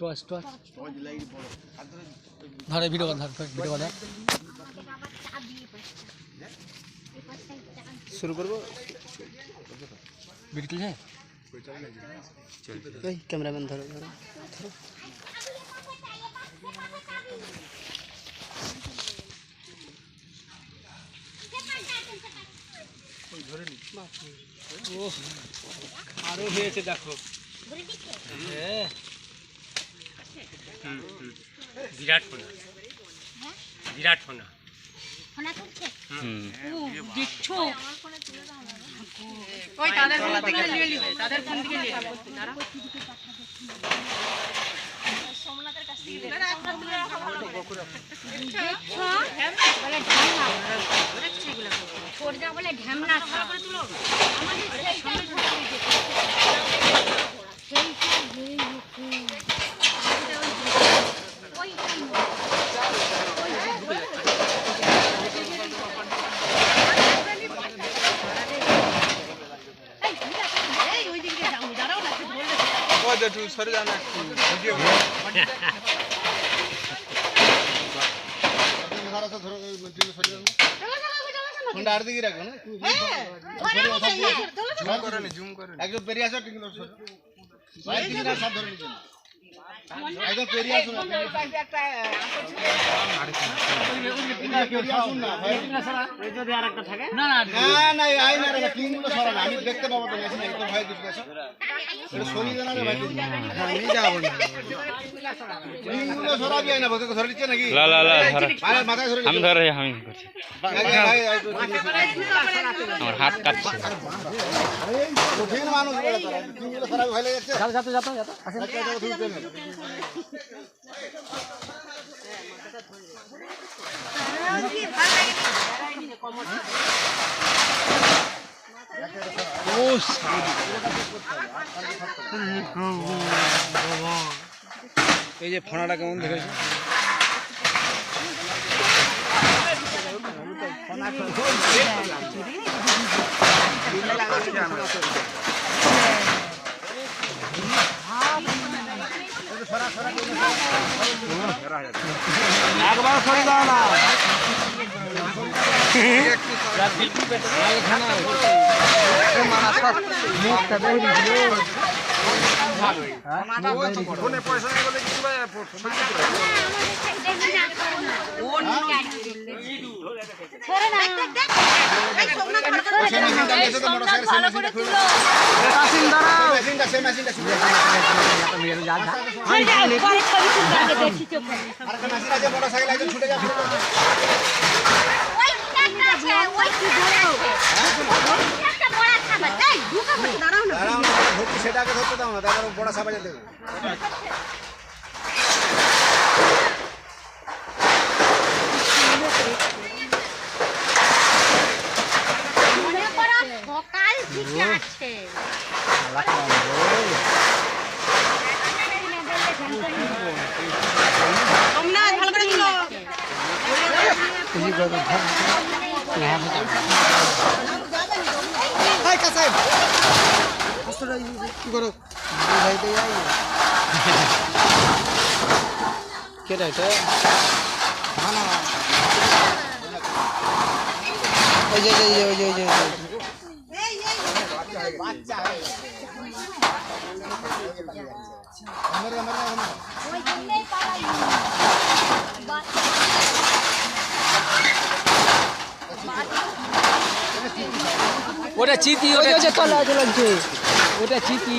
Toss টস ধরে video কর ধর ভিডিও কর ধর। শুরু করব ভিডিও চলছে ওই ক্যামেরাম্যান ধরো ধরো আরও হয়েছে দেখো বিরাট ফোনা বিরাট ফোনা ওই তাদের ফোন থেকে নিয়ে নিবে তাদের ফোন থেকে নিয়ে নিবে বলে ঢ্যামনা খাওয়া। আমাদের সেই সঙ্গে সঙ্গে যেতে। সেইটা এই রকম। ওইটাই এই ওই দিকে যাও দাঁড়াও না তুই বললে একটু সরে যান একটু ভিডিও ফোনটা আর দিকে রাখো না। জুম করে জুম করে একদম পেরিয়ে আসো ঠিক আছে আমি দেখতে পাবো তো মেশিন একদম ভয় কিছু আছে। এটা সরিয়ে দেন ভাই। আমি যাব না ক্লিনগুলো সরাবি না বলতে ধরে নিচ্ছে নাকি? লা লা লা আরে মাথায় ধরে আমি ধরে আমি করছি আগে আগে আমার হাত কাটছে কঠিন মানুষ ক্লিনগুলো সরাবি ভয় লেগে যাচ্ছে। যাতো যাতো যাতো যাতো আসেন। নেই এই যে ফোনাটা কেমন দেখেছ? একবার সরে দাও না। ফোনে পয়সা সেটাকে ধরতে দাও না তারপর বড় সাবাজে দেবো মনে করো সকাল থেকে আছে তোমরা ভালো করে তুলো হাই কাসাই কষ্টটা কি করো ভাই দে যাই কেটা এটা না না ওই যে ওই যে ওই যে ওই যে ওটা চিতি ওটা যে তলা চলছে ওটা চিতি।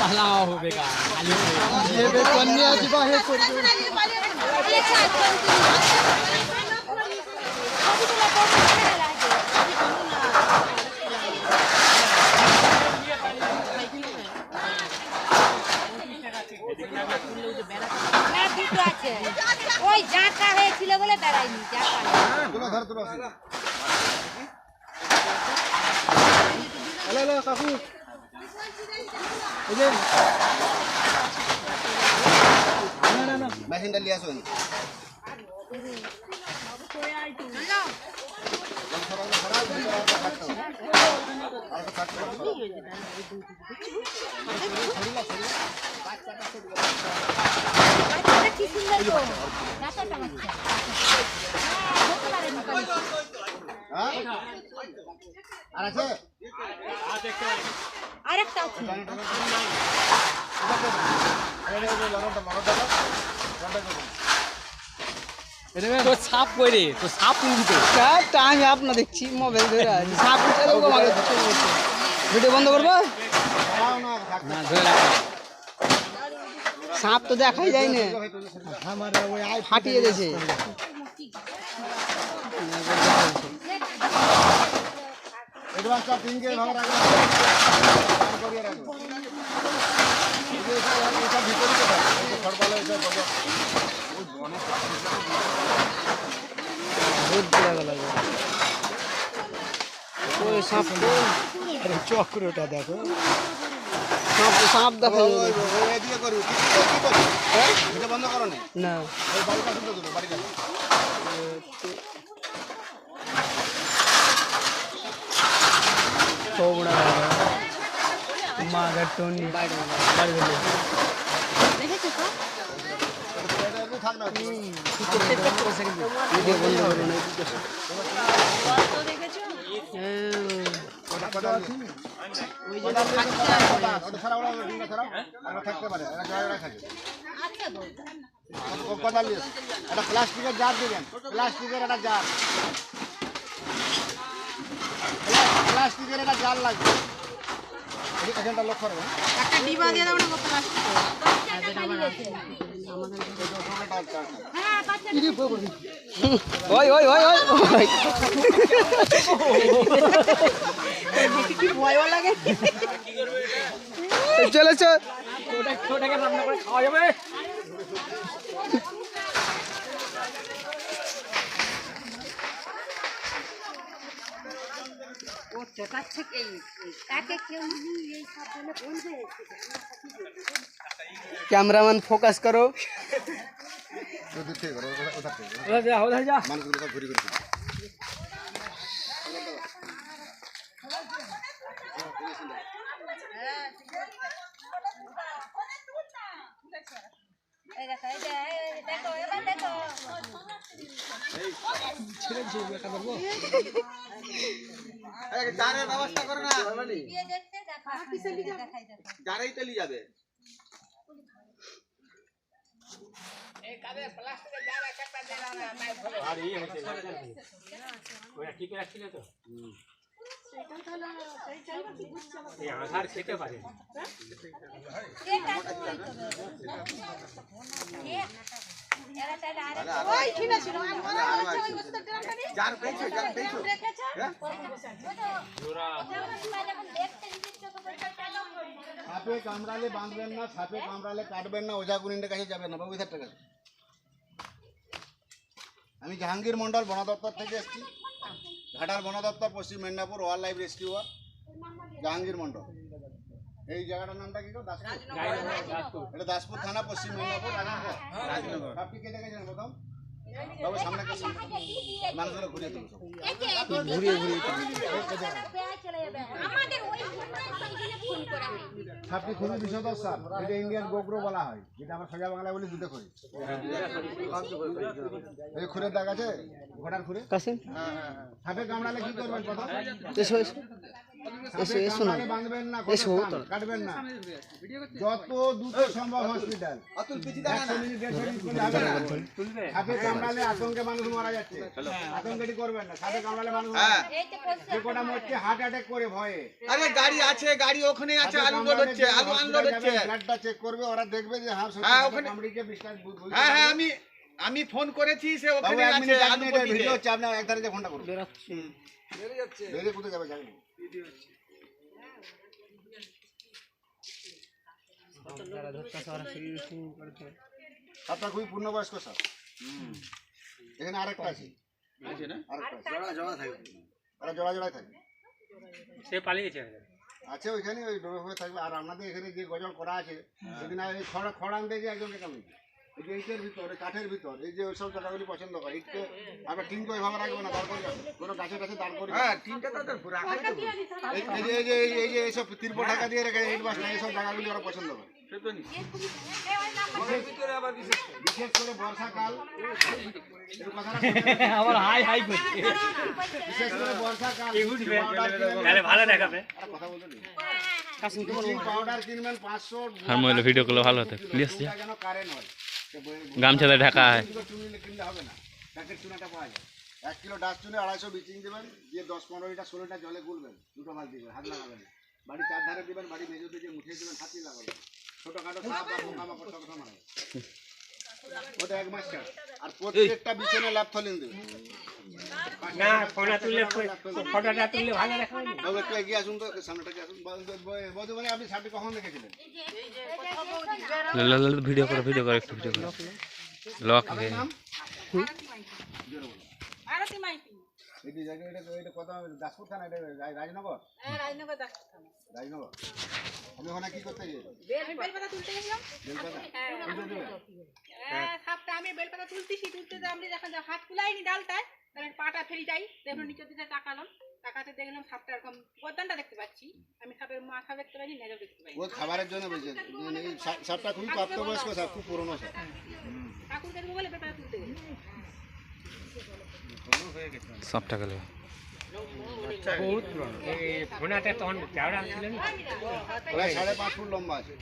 পালাও হবে গা খালি কন্যা জীবা হে করবে। ওই জাঁকা হয়েছিল বলে বেড়াইনি জাঁকা হ্যালো মেশিনটা লিয়ে আসুন কি সুন্দর হ্যাঁ? হ্যাঁ। আর আছে। সাপ তো। আমি আপনার দেখছি মোবাইল ধরে আছে। সাপ ভিডিও বন্ধ করব? না ধরে সাপ তো দেখাই যায় না। ফাটিয়ে দিয়েছে। অ্যাডভান্সটা তিনকে ভাগ রাখবেন করিয়ে রাখবেন এসব ভিতরে খড়পালা এসব বলো। এসব ভূত দিয়ে গেল ওই সাপ তো চক্রটা দেখো সাপ সাপ দেখা এদিকে? হ্যাঁ? এটা বন্ধ করো না। না বাড়িটা শুনতে বাড়িটা। থোবড়া মাগার টনি বাড়ি গেলে দেখেছ তো এটা এমনি থাক না। ভিডিও বন্ধ করো না ওটা কোথায় আছে? কোথায় আছে? কোথায়? ওটা ছাড়াও, ওটা ডিমটা ছাড়াও। আর থাকতে পারে, এরা জায়গা জায়গা থাকে। ও- নিয়ে এসে? একটা প্লাস্টিকের জার দিবেন প্লাস্টিকের একটা জার প্লা- প্লাস্টিকের একটা জার লাগবে এখানটা লক্ষ্য রাখবেন একটা ডিবা দিয়ে দাও না কত প্লাস্টিক হ্যাঁ ওই ওই ওই ওই ওই। ভয়ও লাগে চলে ওটাকে রান্না করে খাওয়া যাবে। ও থেকে কে তাকে কেউ এই সব বলে বলবে ক্যামেরাম্যান ফোকাস করো। ওটা- যা যা। মানুষগুলো ঘুরি ঘুরি করে। এই দেখো এই যে, এই দেখো এবার দেখো জারের ব্যবস্থা করো না দিয়ে দেখতে দেখাই দেখো জারেই চলে যাবে। আর ইয়ে হচ্ছে ওরা ঠিক রাখছিল তো? এই আধার খেতে পারে সাপে কামড়ালে বাঁধবেন না সাপে কামড়ালে কাটবেন না ওঝা গুনিনের কাছে যাবেন না বাবু ইধার আমি জাহাঙ্গীর মন্ডল বন দপ্তর থেকে এসেছি। ঘাটার বন দপ্তর পশ্চিম Medinipur wild life rescuer Jahangir Mondal এই জায়গাটার নামটা কি গো? দাসপুর? এটা দাসপুর থানা পশ্চিম মেদিনীপুর রাজনগর। রাজনগর। আপনি কে দেখেছেন প্রথম? বাবু সামনে মানুষগুলো দেবো সব ঘুরিয়ে ঘুরিয়ে হয়। খুবই এটা ইন্ডিয়ান গোগ্রো বলা হয়। যেটা আমরা সোজা বাংলায় বলি দুধে করি এই খুরের দাগ আছে? ঘোড়ার খুরে সাপে কামড়ালে কি করবেন প্রথম? এসো এসো না। এসো, তো। কাটবেন না। যত দ্রুত সম্ভব হসপিটাল। সাপে কামড়ালে আতঙ্কে মানুষ মারা যাচ্ছে। আতঙ্কটি করবেন না। সাপে কামড়ালে মানুষ যে কটা মরছে হার্ট অ্যাটাক করে ভয়ে। আরে গাড়ি আছে গাড়ি ওখানে আছে আলু লোড হচ্ছে আলু আনলোড হচ্ছে। ব্লাডটা চেক করবে ওরা দেখবে যে হ্যাঁ হ্যাঁ, ওখানে- কামড়িকে বিশ্বাস হ্যাঁ হ্যাঁ আমি আমি ফোন করেছি সে ওখানে আছে আলু ভিডিও হচ্ছে। আপনি ফোনটা করুন। বেরিয়ে কোথায় যাবে জানি না। আপনার খুবই পূর্ণবয়স্ক স্যার। এখানে আরেকটা আছে। আরেকটা আছে। ওরা জোড়া জোড়ায় থাকে সে পালিয়েছে আছে ওইখানে ওই ডোবে হয়ে থাকবে। আর আপনাদের এখানে যে গজল করা আছে সেদিন আর এই খড় খড় আনতে যে একজনকে কামড়ে এই যে ইটের ভিতর কাঠের ভিতর এই যে ওইসব জায়গাগুলি পছন্দ করে। ইটকে আমরা টিনকে ওইভাবে রাখব না দাঁড় করে কোনো গাছে গাছে দাঁড় করি হ্যাঁ তিনটা তো রাখাই তো এই এই যে এই যে এই- এই যে এইসব তিরপো ঢাকা দিয়ে রেখে ইট বাস না এইসব জায়গাগুলি ওরা পছন্দ করে। বিশেষ করে। বর্ষাকাল। আমার হাই হাই করছে। বিশেষ করে বর্ষাকাল। ভালো দেখাবে। কথা বলতে পাউডার কিনবেন পাঁচশো ভিডিও করলে ভালো হতো। প্লিজ কারেন্ট হয় গামছাতে ঢাকা হয়। প্যাকেট পাওয়া যায় এক কিলো আড়াইশো দিয়ে দশ পনেরো জলে গুলবেন, দুটো মাছ হাত বাড়ি চার ধারে দেবেন, বাড়ি মেজোতে যে মুঠে দেবেন, হাতি লাগাবেন। ছোটোখাটো সাপ পোকামাকড় সব ওটা এক মাস কাজ আর প্রত্যেকটা বিছানে ল্যাপথলিন দেবেন না ফোনা তুললে ফটোটা তুললে ভালো দেখাবে বাবু একটু এগিয়ে আসুন তো সামনেটাকে আসুন? বৌদি মানে আপনি সাপটি কখন দেখেছিলেন? ভিডিও করো ভিডিও করো একটু ভিডিও করো। লক আপনার নাম আরতি মাইতি এই যে জায়গা এটা এটা কত দাসপুর থানা এটা রাজনগর? হ্যাঁ রাজনগর দাস রাজনগর? আমি ওখানে কি করতে গিয়েছিলাম বেলপাতা তুলতে গেছিলাম। বেলপাতা? তুলতে দেবেন? হ্যাঁ সাপটা আমি বেলপাতা তুলতেছি তুলতে যে আমি যখন যখন হাত কুলাইনি ডালটায় পাটা ফেরি যাই দেখুন নিচের দিকে তাকালাম। তাকাতে দেখলাম সাপটা এরকম গদ্দানটা দেখতে পাচ্ছি। আমি সাপের মাথা দেখতে পাচ্ছি নেজর দেখতে ও খাবারের জন্য সাপ- সাপটা খুবই প্রাপ্তবয়স্ক সাপ খুব পুরনো সাপ। ঠাকুর দেখব বলে বেলপাতা তুলতে গেছি সবটা গেল। বহুত পুরনো এই ফোনাটা তখন চাওড়া ছিল না প্রায় সাড়ে পাঁচ ফুট লম্বা আছে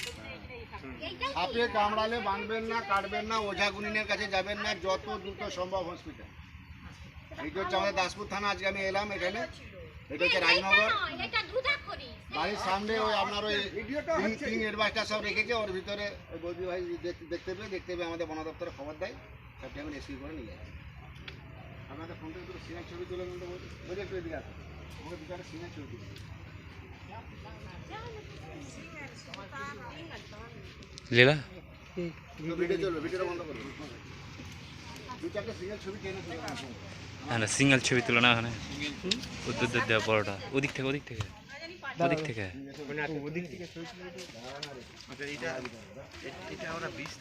সাপে কামড়ালে বাঁধবেন না কাটবেন না ওঝা গুনিনের কাছে যাবেন না যত দ্রুত সম্ভব হসপিটাল এইটা হচ্ছে আমাদের দাসপুর থানা আজকে আমি এলাম এখানে। এটা হচ্ছে রাজনগর। এটা দুধা করি বাড়ির সামনে ওই আপনার ওই তিন এডভাইসটা সব রেখেছে ওর ভিতরে ওই বৌদি ভাই দেখতে পেয়ে দেখতে পেয়ে আমাদের বন দপ্তরে খবর দেয়। সবটি আমি রেসিভ করে নিয়ে যাই আপনাদের ফোনটা একটু সিনের ছবি তুলে নিতে বলছি বলছি একটু এদিকে আসুন আমাকে দুটো সিনের ছবি তুলে লীলা? তো ভিডিও চলবে ভিডিওটা বন্ধ করবে দু চারটে সিঙ্গেল ছবি টেনে তুলে রাখুন। হ্যাঁ সিঙ্গেল ছবি তুলো না ওখানে। বড়টা। ওদিক থেকে ওদিক থেকে। ওদিক থেকে। বিষ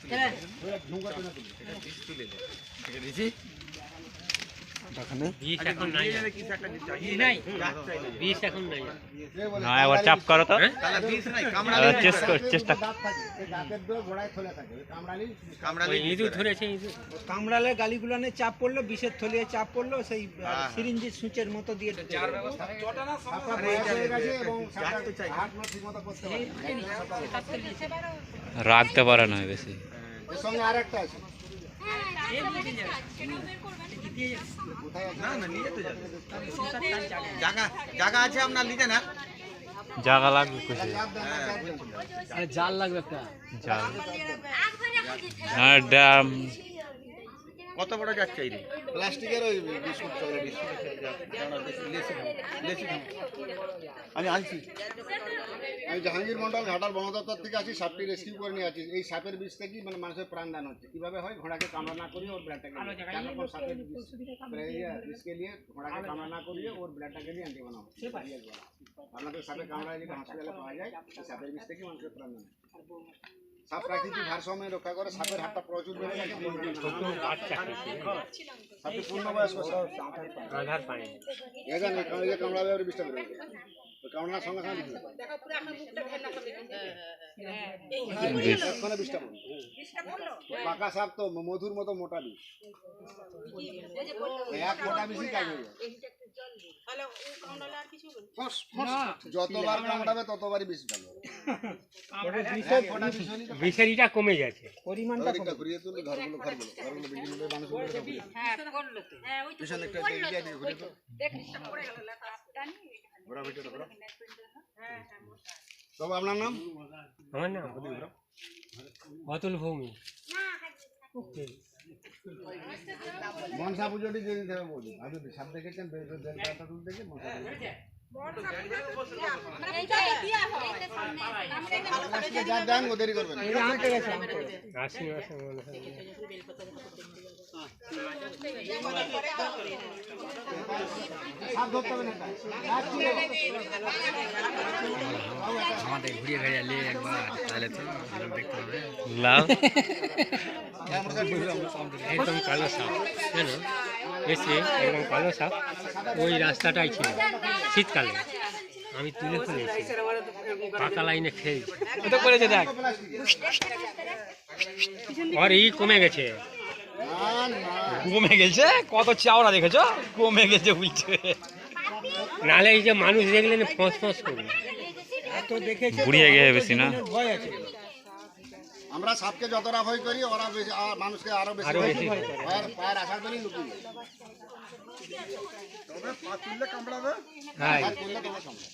এখন নাই নাই বিষ এখন নাই কে বলে? না একবার চাপ করো তো তাহলে বিষ নাই আহ, কামড়ালে চেষ্টা গালিগুলানে চাপ পড়ল বিষের থলিয়ে চাপ পড়ল সেই সিরিঞ্জির সূচের মতো দিয়ে হয়ে। রাখতে পারে না বেশি এর সঙ্গে আর একটা আছে কোথায় আছে না না নিয়ে তো যাবে জায়গা আছে আপনার নিতে না? জায়গা লাগবে কিছু চাপ দেন। জাল লাগবে একটা। জাল। হ্যাঁ ড্যাম। কত বড় যাচ্ছে এই প্লাস্টিকের ওই বিস্কুট চকলেট আমি আনছি। আমি জাহাঙ্গীর মন্ডল ঘাটাল বন দপ্তর থেকে আছি সাপটি রেস্কিউ করে নিয়ে আছি এই সাপের বিষ থেকে মানে মানুষের প্রাণদান হচ্ছে। কীভাবে হয়? ঘোড়াকে কামড়া না করিয়ে ওর ব্লাডটাকে সাপের বিষ বিষকে নিয়ে ঘোড়াকে কামড়া না করিয়ে ওর ব্লাডটাকে অ্যান্টি বানানো হচ্ছে আপনাদের সাপে কামড়ায় যেটা হসপিটালে পাওয়া যায় সাপের বিষ থেকে মানুষের প্রাণদান হয়। সাপ প্রাকৃতিক ভারসাম্য রক্ষা করে সাপের হাতটা প্রচুর বেড়ে গেছে? সাপটি পূর্ণবয়স্ক সাপ কামড়াবে বিষটা বেরোবে সঙ্গে সঙ্গে দেখো পুরো মুখটা করে বিষটা পাকা সাপ তো মধুর মতো মোটা বিষ এক মোটা বিষই কাজ হয়ে। যতবার কামড়াবে ততবারই তো বিষেরিটা কমে গেছে পরিমাণটা ঘুরিয়ে তুললে ঘরগুলো ঘরগুলো ঘরগুলো বিল্ডিংগুলো মানুষগুলো সব হ্যাঁ করল তো হ্যাঁ ওই তো তুল। পড়ে গেল আপনার নাম? আমার নাম? অতুল ভৌমি। মনসা পুজোটি দিয়ে দেবে হবে বলি আজ সাপ দেখেছেন দেখে মনসা পুজো মানে পূজাতে দেয়া হয়। আমরা এখানে ভালো করে যা দেন ও দেরি করবেন আশ্বিন মাসে মনে হয় হাত ধরতে হবে না হাত ছিল। আমাদের ঘুরিয়ে ঘুরিয়ে নিয়ে একবার তাহলে তো দেখতে হবে লাভ একদম কালো সাপ জানো এসে একদম কালো সাপ ওই রাস্তাটাই ছিল। শীতকালে। আমি তুলে ফেলেছি পাকা লাইনে খেয়েছি। করেছে দেখ। আর এই কমে গেছে। কমে গেছে? কত চাওড়া দেখেছ? কমে গেছে বলছে। নালে এই যে মানুষ দেখলেন ফোঁস ফোঁস করবে বুড়িয়ে গেছে বেশি না? ভয় আছে। আমরা সাপকে যতটা ভয় করি ওরা মানুষকে আরও বেশি আরও করে। ভয় করে। পায়ের। হ্যাঁ করলে তবে সম্ভব।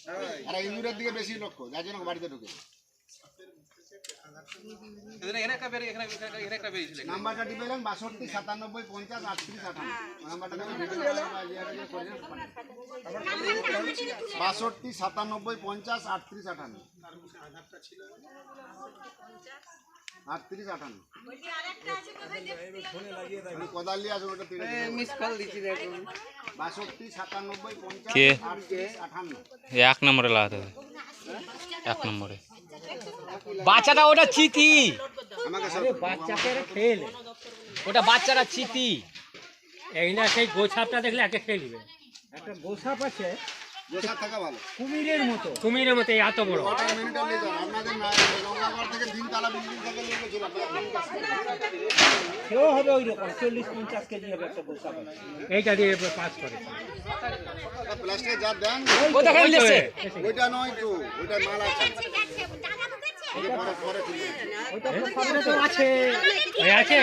আর ইঁদুরের দিকে বেশি লক্ষ্য যার জন্য বাড়িতে ঢুকে নাম্বারটা টিপেলেন বাষট্টি সাতানব্বই পঞ্চাশ আটত্রিশ আঠান্ন করে বাষট্টি সাতানব্বই পঞ্চাশ আটত্রিশ আটান্ন আটত্রিশ আটান্ন। কোদাল নিয়ে আসব ওটা মিস কল দিচ্ছি বাষট্টি সাতানব্বই পঞ্চাশ আটান্ন এক নম্বরে লাগাতে হবে। এক নম্বরে। বাচ্চাটা ওটা চিতি ওটা বাচ্চাটা চিতি এই না সেই গোছাপটা দেখলে একে খেয়ে নেবে একটা গোছাপ আছে কুমিরের মতো। কুমিরের মতো এত বড়। সেও হবে ওই রকম চল্লিশ পঞ্চাশ কেজি হবে একটা আছে এইটা দিয়ে পাস ওইটা নয় তো ওইটা মাল আছে। তো আছে। আছে?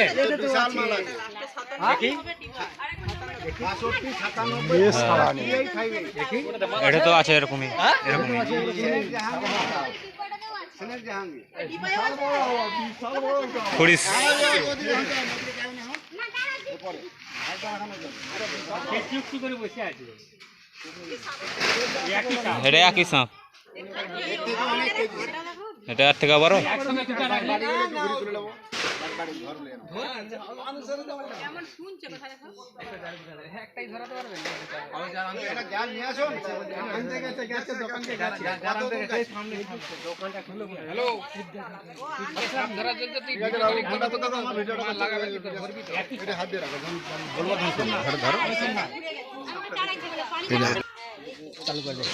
এটা তো আছে এরকমই এরকমই। সিনেট জাহাঙ্গীর। খড়িস। এটা একই সাপ। এর থেকে অনেক কেজি এটা এর থেকে আবারও একসঙ্গে দুটো রাখলে ঘুরে তুলে নেবো বাড়ি ঘর নিয়ে নেবো যেমন শুনছে কথা দেখো এটা গ্যাস নিয়ে আসুন দোকান থেকে এসে গেছে দোকান থেকে গেছে কত দূর গেছে? ঠিক আছে বাবু, ফোনটা তো দাও, আমার ভিডিওটা করতে হবে। এটা হাত দিয়ে রাখো, যখন ধরো, ধরো।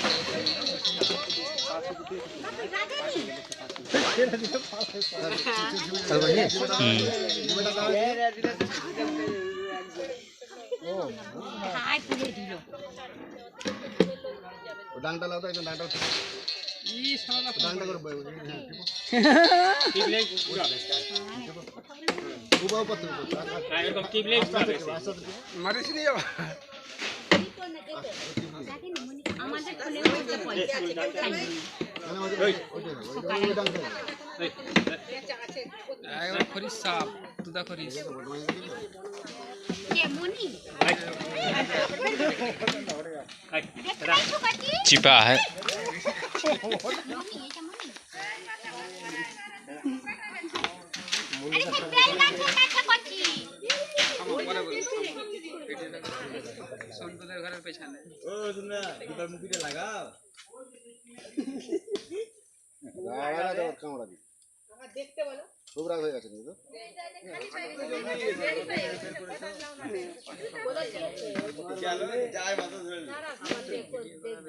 ও ডাংটা লাও তো, একদম ডাংটা ডাংটা করে। হ্যাঁ। আমাদের পয়সা সাপ তুদা কাকি চিপা है আরে সে গাছে কাছে কাকি সন্তুদের ঘরের পেছনে। খুব রাগ হয়ে গেছে কিন্তু।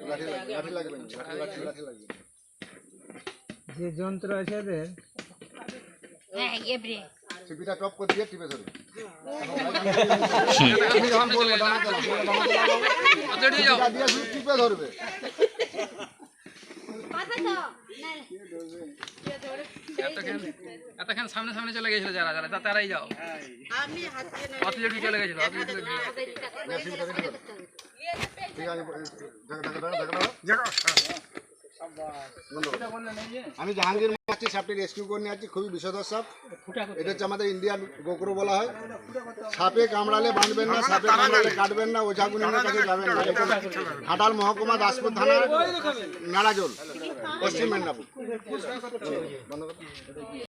লাঠি লাগবে, লাঠি লাগবে না, লাঠি- লাঠি- লাঠি লাগবে। যে যন্ত্র আছে এদের হ্যাঁ এবারে টিপিটা টপ করে দিয়ে টিপে ধরবে। আমি যখন বলব ডানাতে লাগাও, বলব ডানাতে লাগাও। টিপিটা দিয়ে শুধু টিপে ধরবে। পাবে তো না এতক্ষণ সামনে সামনে চলে গেছিল যারা যারা তা তারাই যাও অত জড়ি চলে গেছিল। ঠিক আছে, আমি জাহাঙ্গীর আছি, সাপটি রেস্কিউ করে নিয়ে আছি, খুবই বিষধর সাপ এটা হচ্ছে আমাদের ইন্ডিয়ান গোকরো বলা হয়। সাপে কামড়ালে বাঁধবেন না, সাপে কামড়ালে কাটবেন না ওঝা ওঝাগুনের কাছে যাবেন না। ঘাটাল মহকুমা দাসপুর থানা নারাজল পশ্চিম মেদিনীপুর।